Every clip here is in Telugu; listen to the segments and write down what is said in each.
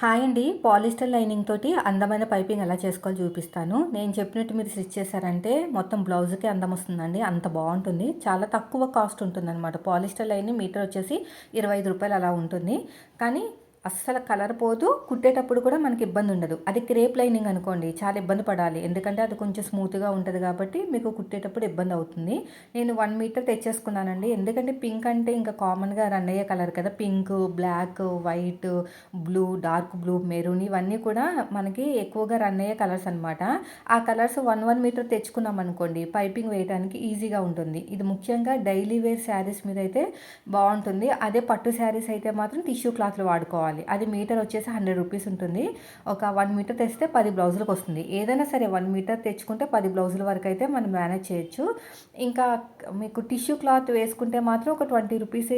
హాయ్ అండి. పాలిస్టర్ లైనింగ్ తోటి అందమైన పైపింగ్ ఎలా చేసుకోవాలో చూపిస్తాను. నేను చెప్పినట్టు మీరు స్టిచ్ చేశారంటే మొత్తం బ్లౌజ్కి అందం వస్తుందండి. అంత బాగుంటుంది. చాలా తక్కువ కాస్ట్ ఉంటుంది అనమాట పాలిస్టర్ లైనింగ్ మీటర్ వచ్చేసి ఇరవై ఐదు రూపాయలు అలా ఉంటుంది. కానీ అస్సలు కలర్ పోదు కుట్టేటప్పుడు కూడా మనకి ఇబ్బంది ఉండదు. అది క్రేప్ లైనింగ్ అనుకోండి చాలా ఇబ్బంది పడాలి. ఎందుకంటే అది కొంచెం స్మూత్గా ఉంటుంది కాబట్టి మీకు కుట్టేటప్పుడు ఇబ్బంది అవుతుంది. నేను వన్ మీటర్ తెచ్చేసుకున్నానండి. ఎందుకంటే పింక్ అంటే ఇంకా కామన్గా రన్ అయ్యే కలర్ కదా. Pink black white blue dark blue maroon ఇవన్నీ కూడా మనకి ఎక్కువగా రన్ అయ్యే కలర్స్ అనమాట ఆ కలర్స్ వన్ వన్ మీటర్ తెచ్చుకున్నాం అనుకోండి పైపింగ్ వేయడానికి ఈజీగా ఉంటుంది. ఇది ముఖ్యంగా డైలీ వేర్ శారీస్ మీద అయితే బాగుంటుంది. అదే పట్టు శారీస్ అయితే మాత్రం టిష్యూ క్లాత్లు వాడుకోవాలి. తీసుకోవాలి. అది మీటర్ వచ్చేసి హండ్రెడ్ రూపీస్ ఉంటుంది. ఒక వన్ మీటర్ తెస్తే పది బ్లౌజులకు వస్తుంది. ఏదైనా సరే వన్ మీటర్ తెచ్చుకుంటే పది బ్లౌజుల వరకు అయితే మనం మేనేజ్ చేయొచ్చు. ఇంకా మీకు టిష్యూ క్లాత్ వేసుకుంటే మాత్రం ఒక ట్వంటీ రూపీస్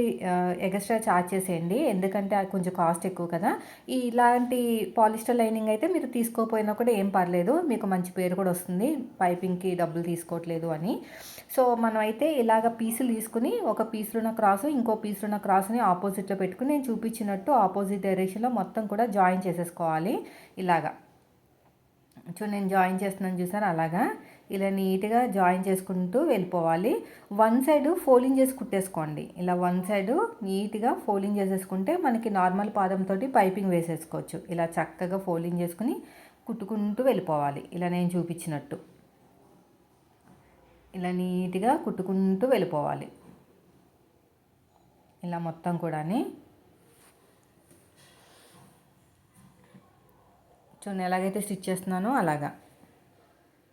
ఎక్స్ట్రా ఛార్జ్ చేసేయండి. ఎందుకంటే అది కొంచెం కాస్ట్ ఎక్కువ కదా. ఈ ఇలాంటి పాలిస్టర్ లైనింగ్ అయితే మీరు తీసుకోపోయినా కూడా ఏం పర్లేదు. మీకు మంచి పేరు కూడా వస్తుంది. పైపింగ్కి డబ్బులు తీసుకోవట్లేదు అని. సో మనం అయితే ఇలాగ పీసులు తీసుకుని ఒక పీసులో ఉన్న క్రాసు ఇంకో పీసులో ఉన్న క్రాస్ని ఆపోజిట్లో పెట్టుకుని నేను చూపించినట్టు ఆపోజిట్ డైరెక్షన్లో మొత్తం కూడా జాయిన్ చేసేసుకోవాలి. ఇలాగా. చూ నేను జాయిన్ చేస్తున్నాను చూసారు? అలాగా. ఇలా నీట్గా జాయిన్ చేసుకుంటూ వెళ్ళిపోవాలి. వన్ సైడ్ ఫోల్డింగ్ చేసి కుట్టేసుకోండి. ఇలా వన్ సైడ్ నీట్గా ఫోల్డింగ్ చేసేసుకుంటే మనకి నార్మల్ పాదంతో పైపింగ్ వేసేసుకోవచ్చు. ఇలా చక్కగా ఫోల్డింగ్ చేసుకుని కుట్టుకుంటూ వెళ్ళిపోవాలి. ఇలా నేను చూపించినట్టు. ఇలా నీట్గా కుట్టుకుంటూ వెళ్ళిపోవాలి. ఇలా మొత్తం కూడాని. చూడండి ఎలాగైతే స్టిచ్ చేస్తున్నానో అలాగా.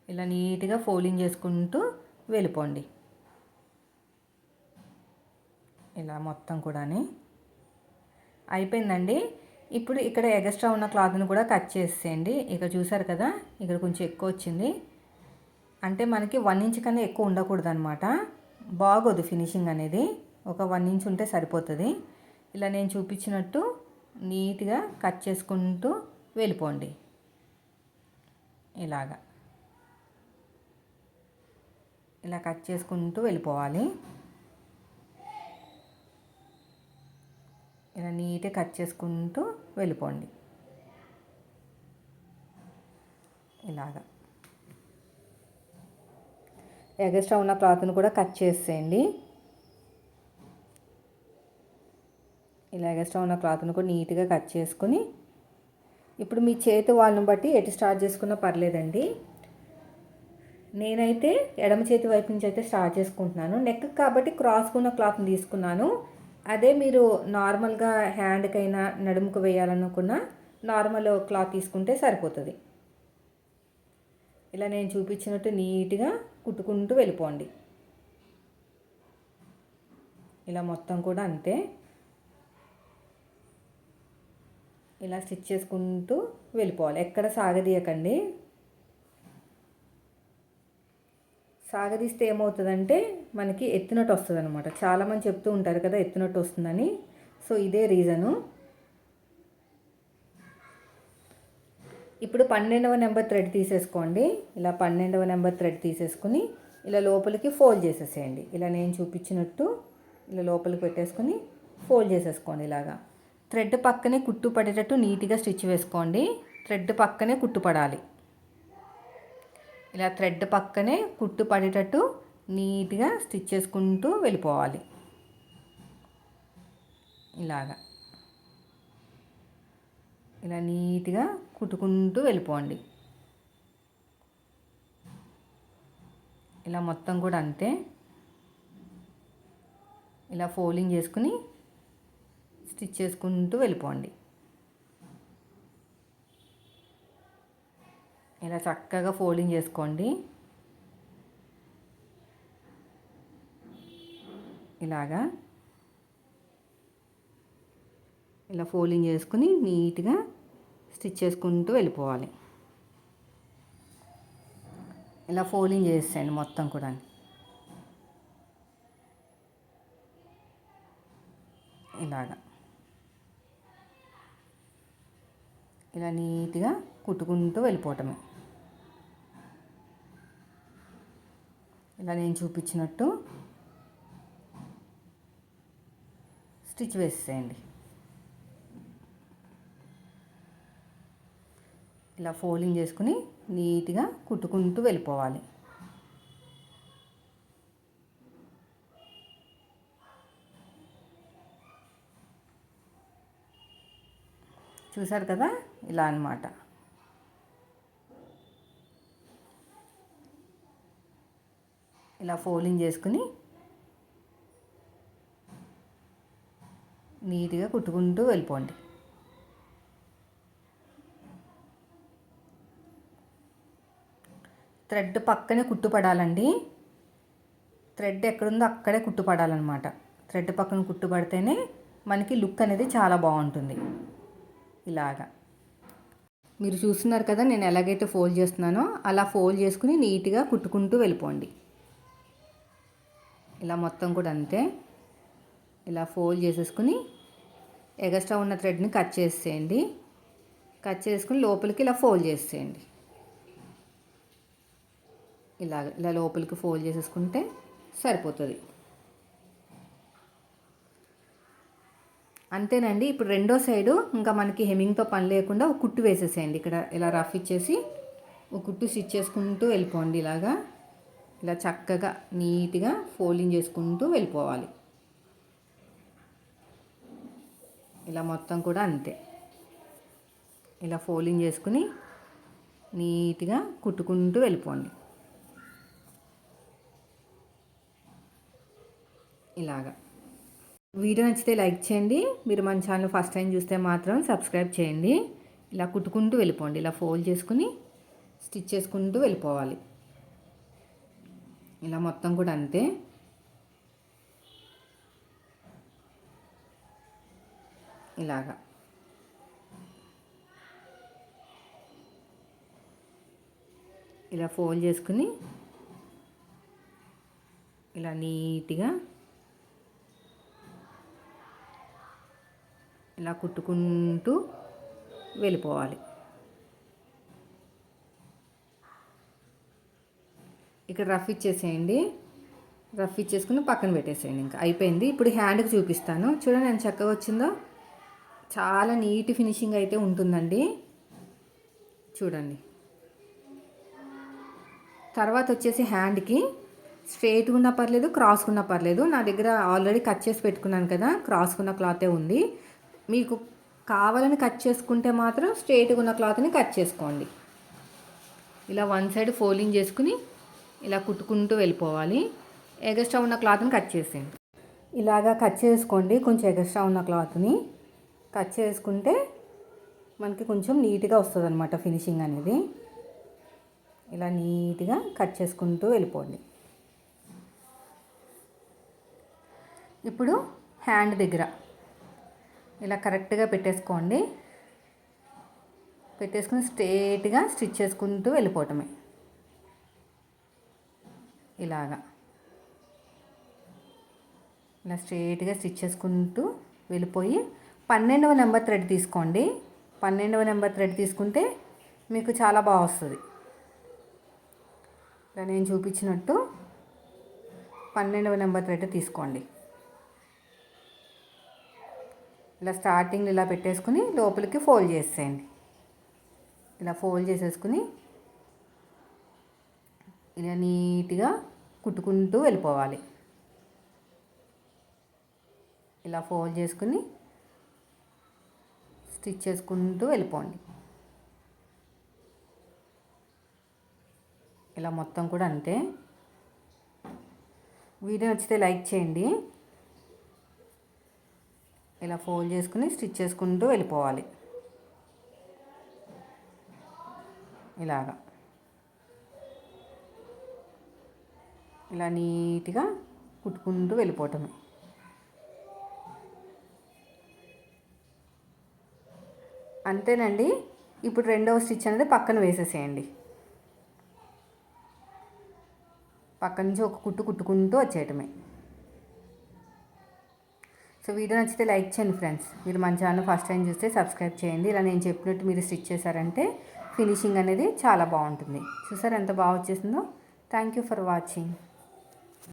ఇలా నీట్గా ఫోల్డింగ్ చేసుకుంటూ వెళ్ళిపోండి. ఇలా మొత్తం కూడాని. అయిపోయిందండి. ఇప్పుడు ఇక్కడ ఎగస్ట్రా ఉన్న క్లాత్ని కూడా కట్ చేసేయండి. ఇక్కడ చూసారు కదా ఇక్కడ కొంచెం ఎక్కువ వచ్చింది. అంటే మనకి వన్ ఇంచ్ కన్నా ఎక్కువ ఉండకూడదు అనమాట బాగోదు ఫినిషింగ్ అనేది. ఒక వన్ ఇంచ్ ఉంటే సరిపోతుంది. ఇలా నేను చూపించినట్టు నీట్గా కట్ చేసుకుంటూ వెళ్ళిపోండి. ఇలాగా. ఇలా కట్ చేసుకుంటూ వెళ్ళిపోవాలి. ఇలా నీట్గా కట్ చేసుకుంటూ వెళ్ళిపోండి. ఇలాగా. ఎగస్ట్రా ఉన్న క్లాత్ను కూడా కట్ చేసేయండి. ఇలా ఎగస్ట్రా ఉన్న క్లాత్ను కూడా నీట్గా కట్ చేసుకుని ఇప్పుడు మీ చేతి వాళ్ళని బట్టి ఎటు స్టార్ట్ చేసుకున్నా పర్లేదండి. నేనైతే ఎడమ చేతి వైపు నుంచి అయితే స్టార్ట్ చేసుకుంటున్నాను. నెక్ కాబట్టి క్రాస్కున్న క్లాత్ని తీసుకున్నాను. అదే మీరు నార్మల్గా హ్యాండ్కైనా నడుముకు వేయాలనుకున్న నార్మల్ క్లాత్ తీసుకుంటే సరిపోతుంది. ఇలా నేను చూపించినట్టు నీట్గా కుట్టుకుంటూ వెళ్ళిపోండి. ఇలా మొత్తం కూడా అంతే. ఇలా స్టిచ్ చేసుకుంటూ వెళ్ళిపోవాలి. ఎక్కడ సాగదీయకండి. సాగదీస్తే ఏమవుతుందంటే మనకి ఎత్తినట్టు వస్తుంది అనమాట చాలామంది చెప్తూ ఉంటారు కదా ఎత్తినట్టు వస్తుందని. సో ఇదే రీజను. ఇప్పుడు పన్నెండవ నెంబర్ థ్రెడ్ తీసేసుకోండి. ఇలా పన్నెండవ నెంబర్ థ్రెడ్ తీసేసుకుని ఇలా లోపలికి ఫోల్డ్ చేసేసేయండి. ఇలా నేను చూపించినట్టు ఇలా లోపలికి పెట్టేసుకుని ఫోల్డ్ చేసేసుకోండి ఇలాగా. థ్రెడ్ పక్కనే కుట్టు పడేటట్టు నీట్గా స్టిచ్ వేసుకోండి. థ్రెడ్ పక్కనే కుట్టు పడాలి ఇలా థ్రెడ్ పక్కనే కుట్టు పడేటట్టు నీట్గా స్టిచ్ చేసుకుంటూ వెళ్ళిపోవాలి. ఇలాగా. ఇలా నీట్గా కుట్టుకుంటూ వెళ్ళిపోండి. ఇలా మొత్తం కూడా అంతే. ఇలా ఫోల్డింగ్ చేసుకుని స్టిచ్ చేసుకుంటూ వెళ్ళిపోండి. ఇలా చక్కగా ఫోల్డింగ్ చేసుకోండి. ఇలాగా. ఇలా ఫోల్డింగ్ చేసుకుని నీట్గా స్టిచ్ చేసుకుంటూ వెళ్ళిపోవాలి. ఇలా ఫోల్డింగ్ చేసేయండి మొత్తం కూడా. ఇలాగా. ఇలా నీట్గా కుట్టుకుంటూ వెళ్ళిపోవటమే. ఇలా నేను చూపించినట్టు స్టిచ్ వేసేయండి ఇలా ఫోల్డింగ్ చేసుకుని నీట్గా కుట్టుకుంటూ వెళ్ళిపోవాలి. చూసారు కదా? ఇలా అనమాట ఇలా ఫోల్డింగ్ చేసుకుని నీట్గా కుట్టుకుంటూ వెళ్ళిపోండి. థ్రెడ్ పక్కనే కుట్టుపడాలండి. థ్రెడ్ ఎక్కడుందో అక్కడే కుట్టుపడాలన్నమాట. థ్రెడ్ పక్కన కుట్టుపడితేనే మనకి లుక్ అనేది చాలా బాగుంటుంది. ఇలాగా. మీరు చూస్తున్నారు కదా నేను ఎలాగైతే ఫోల్డ్ చేస్తున్నానో అలా ఫోల్డ్ చేసుకుని నీట్గా కుట్టుకుంటూ వెళ్ళిపోండి. ఇలా మొత్తం కూడా అంతే. ఇలా ఫోల్డ్ చేసేసుకుని ఎగస్ట్రా ఉన్న థ్రెడ్ని కట్ చేసేయండి. కట్ చేసుకుని లోపలికి ఇలా ఫోల్డ్ చేసేయండి. ఇలా ఇలా లోపలికి ఫోల్డ్ చేసేసుకుంటే సరిపోతుంది. అంతేనండి. ఇప్పుడు రెండో సైడు ఇంకా మనకి హెమింగ్తో పని లేకుండా ఒక కుట్టు వేసేసేయండి. ఇక్కడ ఇలా రఫ్ ఇచ్చేసి ఒక కుట్టు స్టిచ్ చేసుకుంటూ వెళ్ళిపోండి ఇలాగా. ఇలా చక్కగా నీట్గా ఫోల్డింగ్ చేసుకుంటూ వెళ్ళిపోవాలి. ఇలా మొత్తం కూడా అంతే. ఇలా ఫోల్డింగ్ చేసుకుని నీట్గా కుట్టుకుంటూ వెళ్ళిపోండి. ఇలాగా. వీడియో నచ్చితే లైక్ చేయండి. మీరు మన ఛానల్ ఫస్ట్ టైం చూస్తే మాత్రం సబ్స్క్రైబ్ చేయండి. ఇలా కుట్టుకుంటూ వెళ్ళిపోండి. ఇలా ఫోల్డ్ చేసుకుని స్టిచ్ చేసుకుంటూ వెళ్ళిపోవాలి. ఇలా మొత్తం కూడా అంతే. ఇలాగా. ఇలా ఫోల్డ్ చేసుకుని ఇలా నీట్గా ఇలా కుట్టుకుంటూ వెళ్ళిపోవాలి. ఇక్కడ రఫ్ ఇచ్చేసేయండి. రఫ్ ఇచ్చేసుకుని పక్కన పెట్టేసేయండి ఇంకా. అయిపోయింది. ఇప్పుడు హ్యాండ్కి చూపిస్తాను. చూడండి ఎంత చక్కగా వచ్చిందో. చాలా నీట్ ఫినిషింగ్ అయితే ఉంటుందండి. చూడండి. తర్వాత వచ్చేసి హ్యాండ్కి స్ట్రేట్గా ఉన్నా పర్లేదు క్రాస్గా ఉన్నా పర్లేదు. నా దగ్గర ఆల్రెడీ కట్ చేసి పెట్టుకున్నాను కదా. క్రాస్గా ఉన్న క్లాతే ఉంది. మీకు కావాలని కట్ చేసుకుంటే మాత్రం స్ట్రైట్గా ఉన్న క్లాత్ని కట్ చేసుకోండి. ఇలా వన్ సైడ్ ఫోల్డింగ్ చేసుకుని ఇలా కుట్టుకుంటూ వెళ్ళిపోవాలి. ఎగస్ట్రా ఉన్న క్లాత్ని కట్ చేసేయండి. ఇలాగా కట్ చేసుకోండి కొంచెం ఎగస్ట్రా ఉన్న క్లాత్ని. కట్ చేసుకుంటే మనకి కొంచెం నీట్గా వస్తుంది అనమాట ఫినిషింగ్ అనేది. ఇలా నీట్గా కట్ చేసుకుంటూ వెళ్ళిపోండి. ఇప్పుడు హ్యాండ్ దగ్గర ఇలా కరెక్ట్గా పెట్టేసుకోండి. పెట్టేసుకుని స్ట్రేట్గా స్టిచ్ చేసుకుంటూ వెళ్ళిపోవటమే. ఇలాగా. ఇలా స్ట్రేట్గా స్టిచ్ చేసుకుంటూ వెళ్ళిపోయి పన్నెండవ నెంబర్ థ్రెడ్ తీసుకోండి. పన్నెండవ నెంబర్ థ్రెడ్ తీసుకుంటే మీకు చాలా బాగా వస్తుంది. ఇలా నేను చూపించినట్టు పన్నెండవ నెంబర్ థ్రెడ్ తీసుకోండి. ఇలా స్టార్టింగ్ ఇలా పెట్టేసుకుని లోపలికి ఫోల్డ్ చేసేయండి. ఇలా ఫోల్డ్ చేసేసుకుని ఇలా నీట్గా కుట్టుకుంటూ వెళ్ళిపోవాలి. ఇలా ఫోల్డ్ చేసుకుని స్టిచ్ చేసుకుంటూ వెళ్ళిపోండి. ఇలా మొత్తం కూడా అంతే. వీడియో నచ్చితే లైక్ చేయండి. ఇలా ఫోల్డ్ చేసుకుని స్టిచ్ చేసుకుంటూ వెళ్ళిపోవాలి. ఇలాగా. ఇలా నీట్గా కుట్టుకుంటూ వెళ్ళిపోవటమే. అంతేనండి ఇప్పుడు రెండవ స్టిచ్ అనేది పక్కన వేసేసేయండి. పక్క నుంచి ఒక కుట్టు కుట్టుకుంటూ వచ్చేయటమే. సో వీడియో నచ్చితే లైక్ చేయండి ఫ్రెండ్స్. మీరు మన ఛానల్ ఫస్ట్ టైం చూస్తే సబ్స్క్రైబ్ చేయండి. ఇలా నేను చెప్పినట్టు మీరు స్టిచ్ చేశారంటే ఫినిషింగ్ అనేది చాలా బాగుంటుంది. చూసారు ఎంత బాగా వచ్చేసిందో? Thank you for watching.